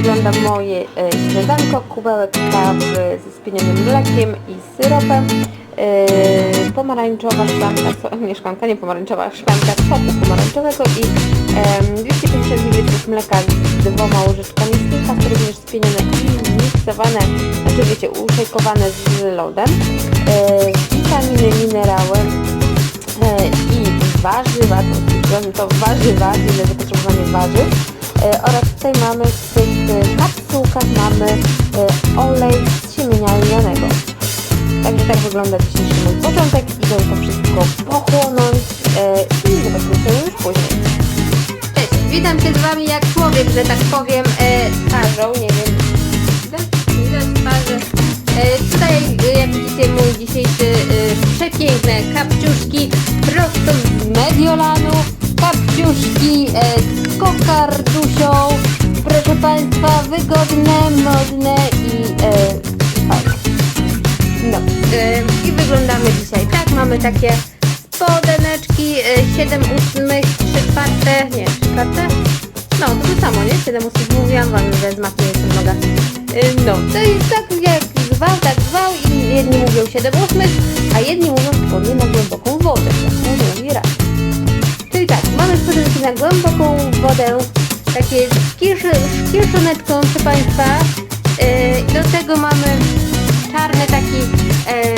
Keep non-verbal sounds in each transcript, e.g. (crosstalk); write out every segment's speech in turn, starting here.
wygląda moje e, śniadanko. Kubełek kawy ze spienionym mlekiem i syropem. E, pomarańczowa szklanka, (laughs) nie szklanka, nie pomarańczowa, szklanka soku pomarańczowego i em, 250 ml mleka z dwoma łyżeczkami skinka, również spienione i miksowane, znaczy wiecie, uszejkowane z lodem. E, witaminy, minerały, e, i warzywa, to, to warzywa, ile zapotrzebowanie warzyw oraz tutaj mamy w tych e, kapsułkach mamy e, olej z lnianego. Także tak wygląda dzisiejszy mój początek. Idę to wszystko pochłonąć e, i zobaczymy się już później. Cześć, witam się z Wami jak człowiek, że tak powiem, e, twarzą, nie wiem, widać? Widać twarzy. E, tutaj, e, jak widzicie, mój dzisiejszy e, przepiękne kapciuszki prosto z Mediolanu. Kapciuszki e, z kokardusią. Proszę Państwa, wygodne, modne i e, fajne. No e, i wyglądamy dzisiaj tak. Mamy takie spodeneczki, e, 7 ósmych, 3 czwarte, nie, 3 czwarte? No, to to samo, nie? 7 ósmych mówiłam Wam, że z matmy jestem noga. E, no, to jest tak jak zwał, tak zwał i jedni mówią 7 ósmych, a jedni mówią spodnie na głęboką wodę, tak mówi raz. Mamy spodenki na głęboką wodę, takie z kiesz- z kieszonetką, proszę Państwa. I do tego mamy czarny taki e,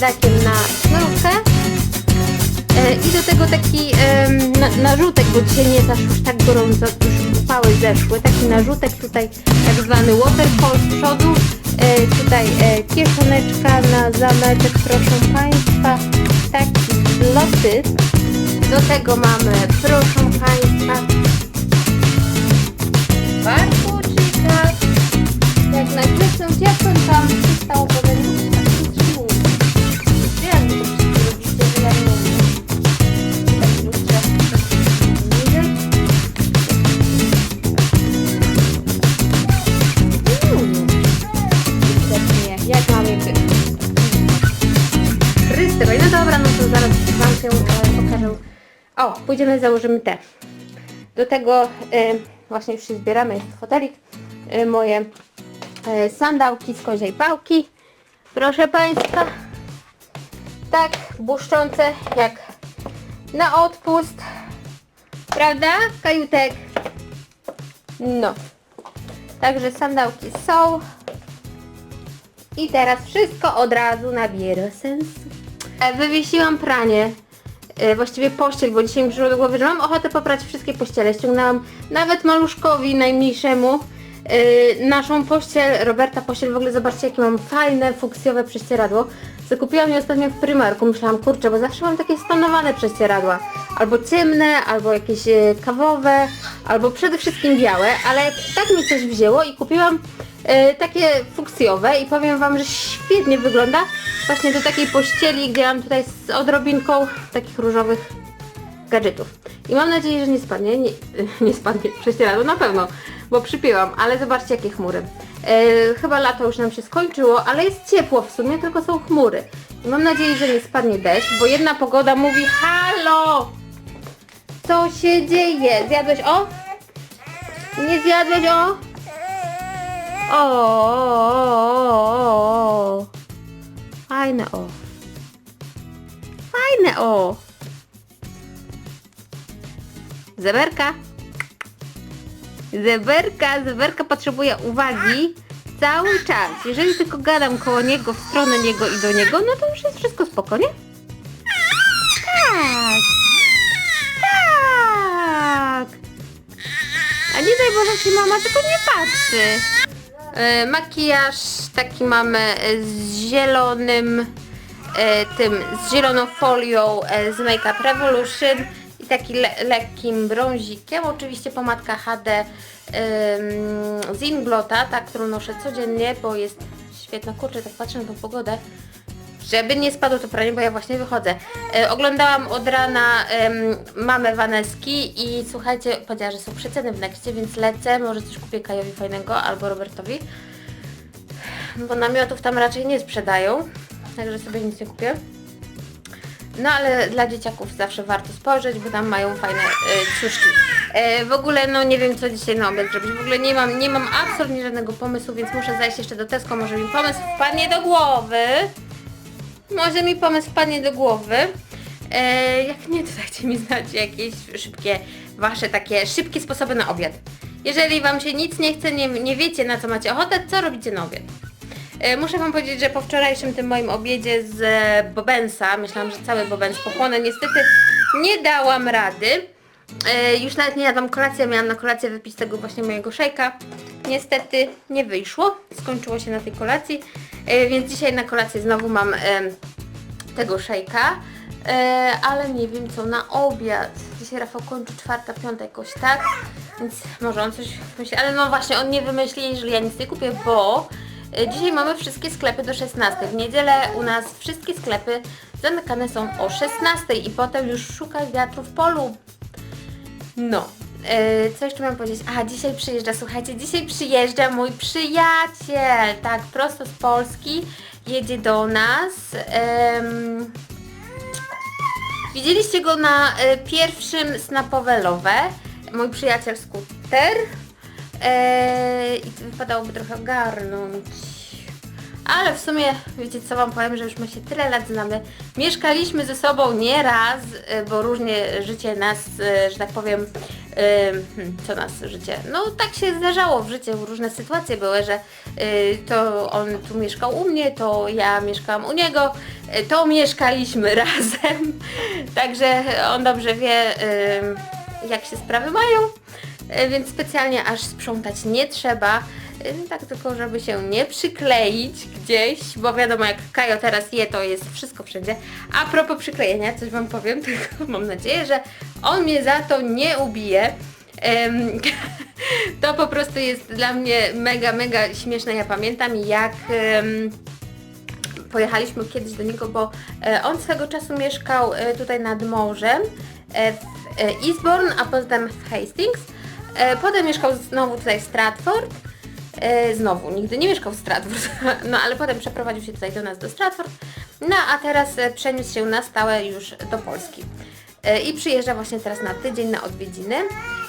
takim e, na sznurówkę. E, I do tego taki em, na, narzutek, bo dzisiaj nie jest aż już tak gorąco, już upały zeszły. Taki narzutek tutaj tak zwany waterfall z przodu. E, tutaj e, kieszoneczka na zameczek, proszę Państwa. Taki zloty. Do tego mamy, proszę Państwa, barkucika. Jak nakreślą ciepłem tam przystał potem Wiem, że to wszystko robicie, że ja nie umiem. Tak Chryste, no dobra, no to zaraz Wam się e, pokażę. O, pójdziemy, założymy te. Do tego e, właśnie już się zbieramy, jest fotelik. E, moje sandałki z koziej pałki. Proszę Państwa. Tak, błyszczące jak na odpust. Prawda, kajutek? No. Także sandałki są. I teraz wszystko od razu nabiera sensu. E, Wywiesiłam pranie. E, Właściwie pościel, bo dzisiaj mi przyszło do głowy, że mam ochotę poprać wszystkie pościele. Ściągnęłam nawet maluszkowi najmniejszemu e, naszą pościel, Roberta pościel. W ogóle zobaczcie jakie mam fajne, fuksjowe prześcieradło. Zakupiłam je ostatnio w Primarku. Myślałam, kurczę, bo zawsze mam takie stonowane prześcieradła. Albo ciemne, albo jakieś e, kawowe, albo przede wszystkim białe, ale tak mi coś wzięło i kupiłam e, takie fuksjowe i powiem Wam, że świetnie wygląda właśnie do takiej pościeli, gdzie mam tutaj z odrobinką takich różowych gadżetów. I mam nadzieję, że nie spadnie, nie, (laughs) nie spadnie prześcieradło, na pewno, bo przypięłam, ale zobaczcie jakie chmury. E, chyba lato już nam się skończyło, ale jest ciepło w sumie, tylko są chmury. I mam nadzieję, że nie spadnie deszcz, bo jedna pogoda mówi halo! Co się dzieje? Zjadłeś o? Nie zjadłeś o, o. Fajne o. Fajne o. Zeberka. Zeberka, zeberka potrzebuje uwagi cały czas. Jeżeli tylko gadam koło niego, w stronę niego i do niego, no to już jest wszystko spoko, nie? Tak. Tak. A nie daj Boże, czy mama tylko nie patrzy. E, makijaż taki mamy z zielonym, e, tym, z zieloną folią e, z Make Up Revolution. Taki le lekkim brązikiem. Oczywiście pomadka HD ym, z Inglota, ta, którą noszę codziennie, bo jest świetna. Kurczę, tak patrzę na tą pogodę. Żeby nie spadło to pranie, bo ja właśnie wychodzę. E, oglądałam od rana em, mamę Waneski i słuchajcie, powiedziała, że są przeceny w Nexcie, więc lecę. Może coś kupię Kajowi fajnego albo Robertowi. Bo namiotów tam raczej nie sprzedają. Także sobie nic nie kupię. No ale dla dzieciaków zawsze warto spojrzeć, bo tam mają fajne e, ciuszki. E, w ogóle no nie wiem co dzisiaj na obiad zrobić. W ogóle nie mam, nie mam absolutnie żadnego pomysłu, więc muszę zajść jeszcze do Tesco, może mi pomysł wpadnie do głowy. Może mi pomysł wpadnie do głowy. E, jak nie, to dajcie mi znać jakieś szybkie, wasze takie szybkie sposoby na obiad. Jeżeli wam się nic nie chce, nie, nie wiecie na co macie ochotę, co robicie na obiad? E, Muszę Wam powiedzieć, że po wczorajszym tym moim obiedzie z e, Bobensa, myślałam, że cały Bobens pochłonę, niestety nie dałam rady. E, Już nawet nie jadłam kolację, miałam na kolację wypić tego właśnie mojego szejka. Niestety nie wyszło, skończyło się na tej kolacji, więc dzisiaj na kolację znowu mam tego szejka, ale nie wiem co na obiad. Dzisiaj Rafał kończy czwarta, piąta jakoś tak, więc może on coś myśli, ale no właśnie on nie wymyśli, jeżeli ja nic nie kupię, bo dzisiaj mamy wszystkie sklepy do 16. W niedzielę u nas wszystkie sklepy zamykane są o 16 i potem już szukaj wiatru w polu. No. E, Co jeszcze miałam powiedzieć? A, dzisiaj przyjeżdża, słuchajcie, dzisiaj przyjeżdża mój przyjaciel, tak, prosto z Polski, jedzie do nas. Widzieliście go na e, pierwszym Snapowe Love, mój przyjaciel skuter. E, I wypadałoby trochę ogarnąć. Ale w sumie, wiecie co wam powiem, że już my się tyle lat znamy. Mieszkaliśmy ze sobą nie raz, y, bo różnie życie nas, y, że tak powiem, y, hmm, co nas życie? No tak się zdarzało w życiu, różne sytuacje były, że to on tu mieszkał u mnie, to ja mieszkałam u niego, to mieszkaliśmy (laughs) razem. Także on dobrze wie, jak się sprawy mają. E, więc specjalnie aż sprzątać nie trzeba. E, Tak tylko, żeby się nie przykleić gdzieś, bo wiadomo jak Kajo teraz je, to jest wszystko wszędzie. A propos przyklejenia, coś Wam powiem, (laughs) tylko mam nadzieję, że on mnie za to nie ubije. (laughs) To po prostu jest dla mnie mega, mega śmieszne. Ja pamiętam jak... pojechaliśmy kiedyś do niego, bo e, on swego czasu mieszkał tutaj nad morzem w Eastbourne, a potem w Hastings. E, potem mieszkał znowu tutaj w Stratford. E, znowu, nigdy nie mieszkał w Stratford, (laughs) no ale potem przeprowadził się tutaj do nas do Stratford. No a teraz e, przeniósł się na stałe już do Polski. I przyjeżdża właśnie teraz na tydzień na odwiedziny.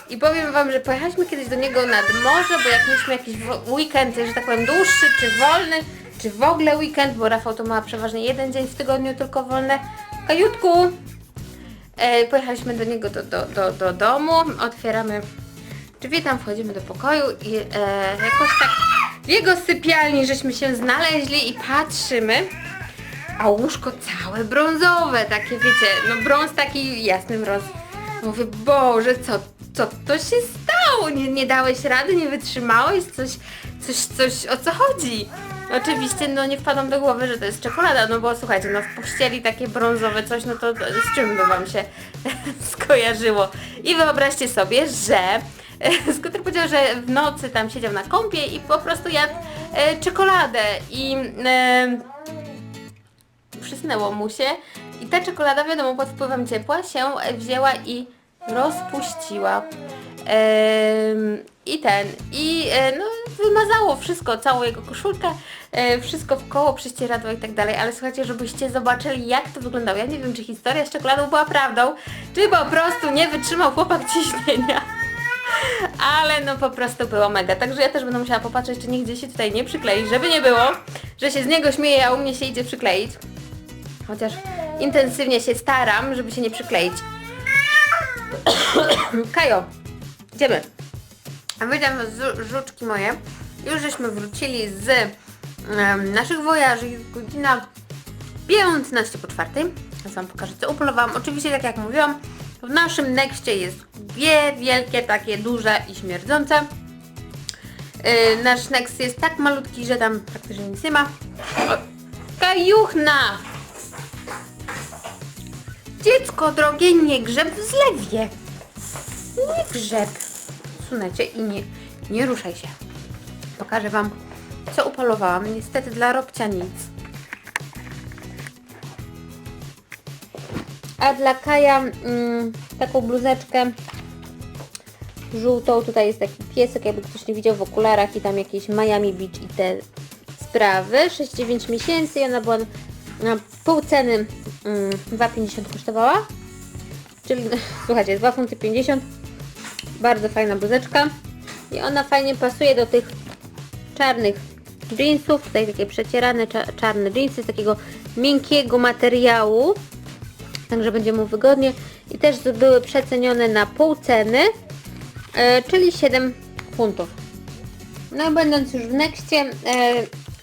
I powiem Wam, że pojechaliśmy kiedyś do niego nad morze, bo jak mieliśmy jakiś weekend, że tak powiem dłuższy czy wolny, czy w ogóle weekend, bo Rafał to ma przeważnie jeden dzień w tygodniu tylko wolne. Kajutku! E, pojechaliśmy do niego do, do, do, do domu, otwieramy drzwi, tam wchodzimy do pokoju i e, jakoś tak w jego sypialni żeśmy się znaleźli i patrzymy, a łóżko całe brązowe, takie wiecie, no brąz taki jasny brąz. Mówię, Boże, co, co to się stało? Nie, nie dałeś rady, nie wytrzymałeś? Coś, coś, coś, o co chodzi? Oczywiście, no nie wpadłam do głowy, że to jest czekolada, no bo słuchajcie, no w pościeli takie brązowe coś, no to, to z czym by wam się (laughs) skojarzyło? I wyobraźcie sobie, że (laughs) Skuter powiedział, że w nocy tam siedział na kąpie i po prostu jadł e, czekoladę i e, przysnęło mu się i ta czekolada, wiadomo, pod wpływem ciepła się wzięła i rozpuściła. Em, I ten, i e, no, wymazało wszystko, całą jego koszulkę, e, wszystko w koło, prześcieradło i tak dalej, ale słuchajcie, żebyście zobaczyli jak to wyglądało. Ja nie wiem, czy historia z czekoladą była prawdą, czy po prostu nie wytrzymał chłopak (laughs) ciśnienia. Ale no po prostu było mega. Także ja też będę musiała popatrzeć, czy nigdzie się tutaj nie przyklei, żeby nie było, że się z niego śmieje, a u mnie się idzie przykleić. Chociaż intensywnie się staram, żeby się nie przykleić. (coughs) Kajo, idziemy. A wydam żuczki moje. Już żeśmy wrócili z em, naszych wojaży. Jest godzina 15 po czwartej. Ja wam pokażę co upolowałam. Oczywiście tak jak mówiłam, w naszym nexcie jest dwie wielkie, takie duże i śmierdzące. Yy, nasz next jest tak malutki, że tam praktycznie nic nie ma. O, kajuchna! Dziecko drogie, nie grzeb w zlewie. Nie grzeb. Sunę cię i nie, nie ruszaj się. Pokażę Wam, co upolowałam. Niestety dla Robcia nic. A dla Kaja mm, taką bluzeczkę żółtą. Tutaj jest taki piesek, jakby ktoś nie widział w okularach i tam jakieś Miami Beach i te sprawy. 6-9 miesięcy i ona była na pół ceny mm, 2,50 kosztowała. Czyli (laughs) słuchajcie, 2 funty 50. Bardzo fajna bluzeczka. I ona fajnie pasuje do tych czarnych jeansów. Tutaj takie przecierane cza- czarne jeansy z takiego miękkiego materiału. Także będzie mu wygodnie. I też były przecenione na pół ceny, e, czyli 7 funtów. No będąc już w Nexcie, e,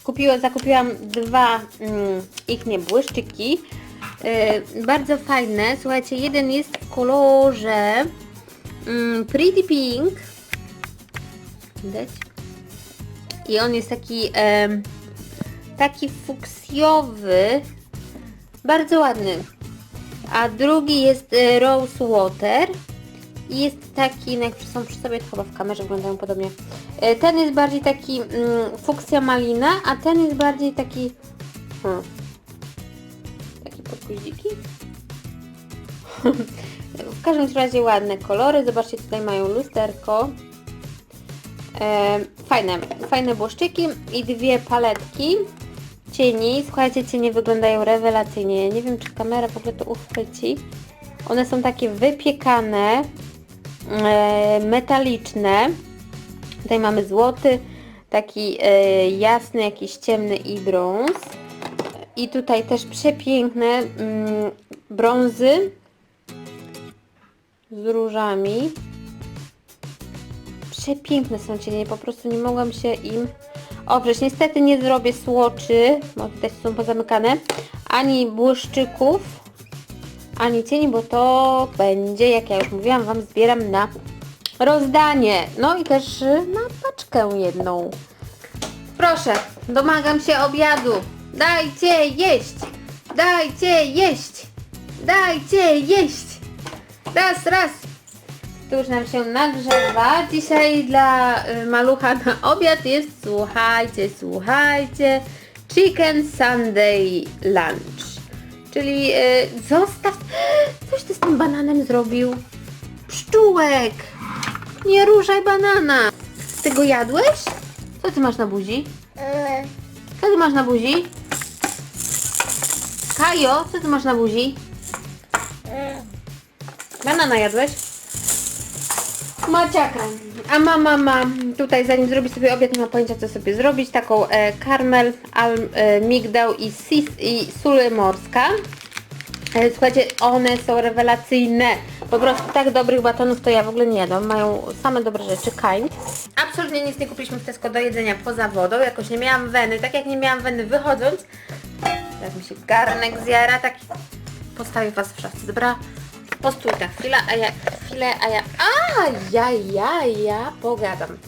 kupiła, zakupiłam dwa mm, ich nie błyszczyki. E, bardzo fajne. Słuchajcie, jeden jest w kolorze mm, Pretty Pink. Widać? I on jest taki em, taki fuksjowy. Bardzo ładny. A drugi jest e, Rose Water. I jest taki, no jak są przy sobie, to chyba w kamerze wyglądają podobnie. E, Ten jest bardziej taki mm, fuksja malina, a ten jest bardziej taki... Hmm, taki podkuździki. (laughs) w każdym razie ładne kolory. Zobaczcie, tutaj mają lusterko. E, fajne, fajne błyszczyki i dwie paletki cieni. Słuchajcie, cienie wyglądają rewelacyjnie. Nie wiem, czy kamera w ogóle to uchwyci. One są takie wypiekane, e, metaliczne. Tutaj mamy złoty, taki e, jasny, jakiś ciemny i brąz. I tutaj też przepiękne mm, brązy z różami. Przepiękne są cienie, po prostu nie mogłam się im oprzeć. Niestety nie zrobię słoczy, bo tutaj są pozamykane, ani błyszczyków, ani cieni, bo to będzie, jak ja już mówiłam, Wam zbieram na rozdanie. No i też na paczkę jedną. Proszę, domagam się obiadu. Dajcie jeść! Dajcie jeść! Dajcie jeść! Raz, raz! Tu już nam się nagrzewa. Dzisiaj dla y, malucha na obiad jest, słuchajcie, słuchajcie, Chicken Sunday Lunch. Czyli y, zostaw... (gasps) Coś ty z tym bananem zrobił? Pszczółek! Nie ruszaj banana! Ty go jadłeś? Co ty masz na buzi? Co ty masz na buzi? Kajo, co ty masz na buzi? Banana jadłeś? Maciaka. A mama ma tutaj, zanim zrobi sobie obiad, nie ma pojęcia co sobie zrobić, taką e, karmel, al, e, migdał i, sis, i sól morska. E, słuchajcie, one są rewelacyjne. Po prostu tak dobrych batonów to ja w ogóle nie jadam. Mają same dobre rzeczy. Kind. Absolutnie nic nie kupiliśmy w Tesco do jedzenia poza wodą. Jakoś nie miałam weny. Tak jak nie miałam weny wychodząc. Jak mi się garnek zjara, tak postawię Was w szafce. Dobra? Postój na chwilę, a ja chwilę, a ja... A, ja, ja, ja pogadam.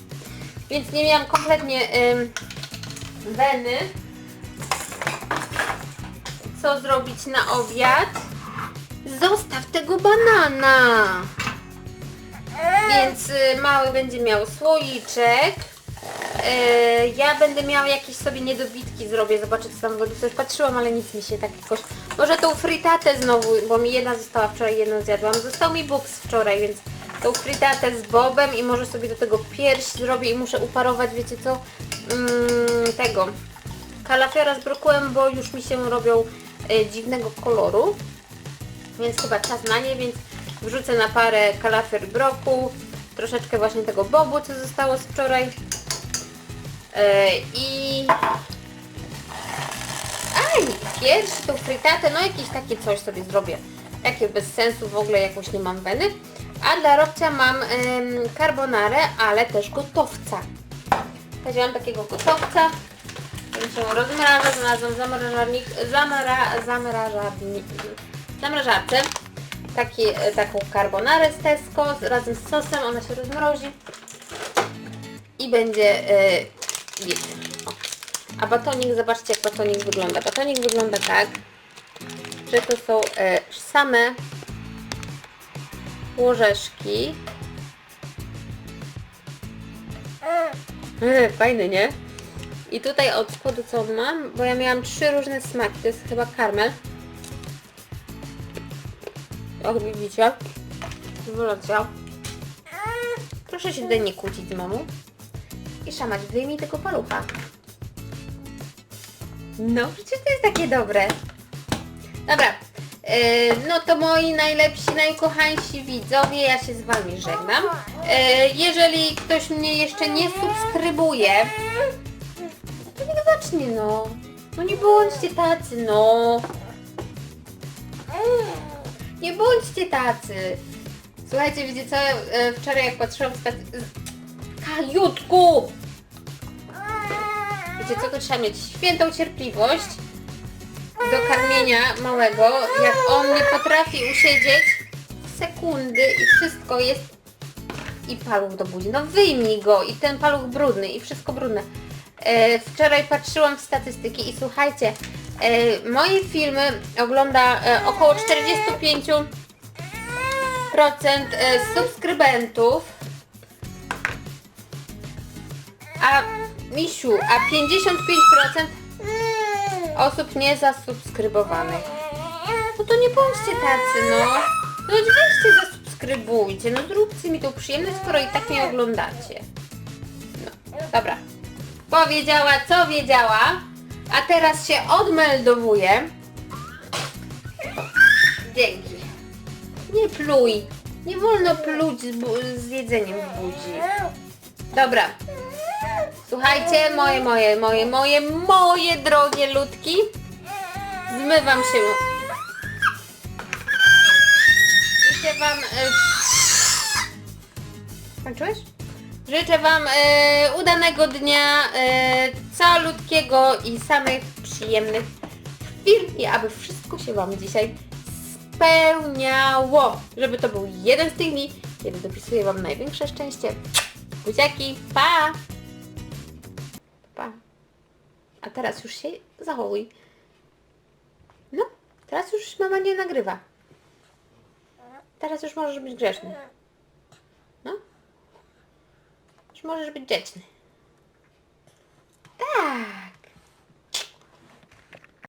Więc nie miałam kompletnie ym, weny. Co zrobić na obiad? Zostaw tego banana! Więc y, mały będzie miał słoiczek. Y, ja będę miała jakieś sobie niedobitki zrobię, zobaczę co tam będę coś patrzyłam, ale nic mi się tak jakoś... Może tą fritatę znowu, bo mi jedna została wczoraj, jedną zjadłam. Został mi boks wczoraj, więc tą fritatę z bobem i może sobie do tego pierś zrobię i muszę uparować, wiecie co, mm, tego kalafiora z brokułem, bo już mi się robią y, dziwnego koloru. Więc chyba czas na nie, więc wrzucę na parę kalafior broku, troszeczkę właśnie tego bobu, co zostało z wczoraj. Yy, I... Aj, pierwszy tą fritatę, no jakieś takie coś sobie zrobię. Takie bez sensu, w ogóle jakąś nie mam weny. A dla Robcia mam ym, carbonarę, ale też gotowca. Wzięłam takiego gotowca, który się rozmraża, znalazłam zamrażarnik, zamra, zamrażarnik, zamrażarce. Taki, e, taką carbonarę z Tesco razem z sosem, ona się rozmrozi i będzie e, O. A batonik, zobaczcie jak batonik wygląda. Batonik wygląda tak. że to są e, same łożeszki. E, fajny, nie? I tutaj od spodu co mam, bo ja miałam trzy różne smaki, to jest chyba karmel. Jak widzicie, wyleciał. Proszę się tutaj nie kłócić z mamą. I szamać, wyjmij tego palucha. No, przecież to jest takie dobre. Dobra, e, no to moi najlepsi, najkochańsi widzowie, ja się z Wami żegnam. E, jeżeli ktoś mnie jeszcze nie subskrybuje, to niech zacznie, no. No nie bądźcie tacy, no. Nie bądźcie tacy. Słuchajcie, wiecie co, e, wczoraj jak patrzyłam staty- Kajutku! Wiecie co, to trzeba mieć świętą cierpliwość do karmienia małego, jak on nie potrafi usiedzieć sekundy i wszystko jest i paluch do buzi. No wyjmij go i ten paluch brudny i wszystko brudne. E, wczoraj patrzyłam w statystyki i słuchajcie, e, moje filmy ogląda e, około 45% e, subskrybentów, a Misiu, a 55% osób niezasubskrybowanych. No to nie bądźcie tacy, no. No weźcie, zasubskrybujcie, no zróbcie mi tą przyjemność, skoro i tak mnie oglądacie. No, dobra. Powiedziała, co wiedziała, a teraz się odmeldowuje. Dzięki. Nie pluj. Nie wolno pluć z, z jedzeniem w budzi. Dobra. Słuchajcie, moje, moje, moje, moje, moje drogie ludki. Zmywam się. Życzę wam... E... Skończyłeś? Życzę wam e, udanego dnia, calutkiego i samych przyjemnych chwil i aby wszystko się wam dzisiaj spełniało. Żeby to był jeden z tych dni, kiedy dopisuję wam największe szczęście. Buziaki! Pa. A teraz już się zachowuj. No, teraz już mama nie nagrywa. Teraz już możesz być grzeczny. No. Już możesz być grzeczny. Tak.